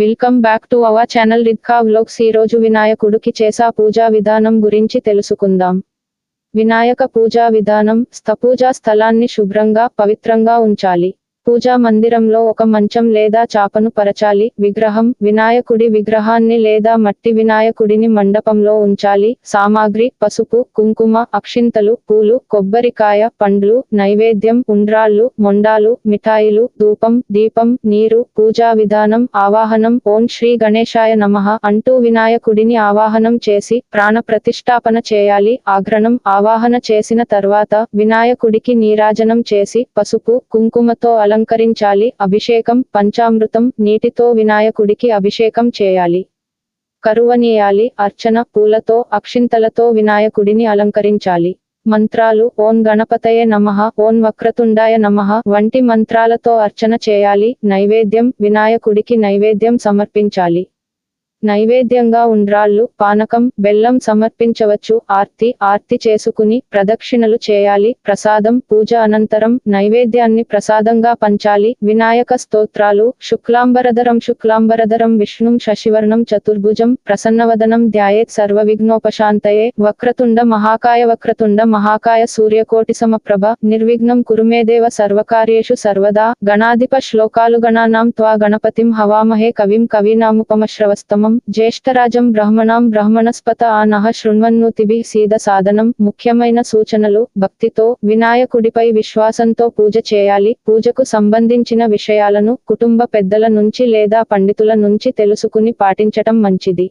Welcome back to our channel Ridhka vlogs ఈ రోజు వినాయకుడికి చేసా పూజా విధానం గురించి తెలుసుకుందాం. వినాయక పూజా విధానం స్థపూజా స్థలాన్ని శుభ్రంగా పవిత్రంగా ఉంచాలి. పూజా మందిరంలో ఒక మంచం లేదా చాపను పరచాలి విగ్రహం వినాయకుడి విగ్రహాన్ని లేదా మట్టి వినాయకుడిని మండపంలో ఉంచాలి సామాగ్రి పసుపు కుంకుమ అక్షింతలు పూలు కొబ్బరికాయ పండ్లు నైవేద్యం ఉండ్రాళ్ళు మొండాలు మిఠాయిలు ధూపం దీపం నీరు పూజా విధానం ఆవాహనం ఓం శ్రీ గణేశాయ నమః అంటూ వినాయకుడిని ఆవాహనం చేసి ప్రాణ ప్రతిష్టాపన చేయాలి ఆగ్రణం ఆవాహన చేసిన తర్వాత వినాయకుడికి నీరాజనం చేసి పసుపు కుంకుమతో అలంకరించాలి అభిషేకం పంచామృతం నీటితో వినాయకుడికి అభిషేకం చేయాలి. కరువనీయాలి అర్చన పూలతో అక్షింతలతో వినాయకుడిని అలంకరించాలి. మంత్రాలు ఓం గణపతయే నమః ఓం వక్రతుండాయ నమః వంటి మంత్రాలతో అర్చన చేయాలి. నైవేద్యం వినాయకుడికి నైవేద్యం సమర్పించాలి. నైవేద్యంగా ఉండ్రాళ్ళు పానకం బెల్లం సమర్పించవచ్చు. ఆర్తి ఆర్తి చేసుకుని ప్రదక్షిణలు చేయాలి. ప్రసాదం పూజ అనంతరం నైవేద్యాన్ని ప్రసాదంగా పంచాలి. వినాయక స్తోత్రాలు శుక్లాంబరధరం శుక్లాంబరధరం విష్ణుం శశివర్ణం చతుర్భుజం ప్రసన్నవదనం ధ్యాయేత్ సర్వ విఘ్నోపశాంతయే వక్రతుండ మహాకాయ వక్రతుండ మహాకాయ సూర్యకోటి సమప్రభ నిర్విఘ్నం కురుమేదేవ సర్వకార్యేషు సర్వదా గణాధిప శ్లోకాలు గణానాం త్వా గణపతిం హవామహే కవిం కవీనాముపమశ్రవస్తమం. జ్యేష్ఠరాజం బ్రహ్మణాం బ్రహ్మణస్పత ఆనః శృణ్వన్నోతిభిః సీద సాధనం ముఖ్యమైన సూచనలు భక్తితో వినాయకుడిపై విశ్వాసంతో పూజ చేయాలి పూజకు సంబంధించిన విషయాలను కుటుంబ పెద్దల నుంచి లేదా పండితుల నుంచి తెలుసుకుని పాటించటం మంచిది.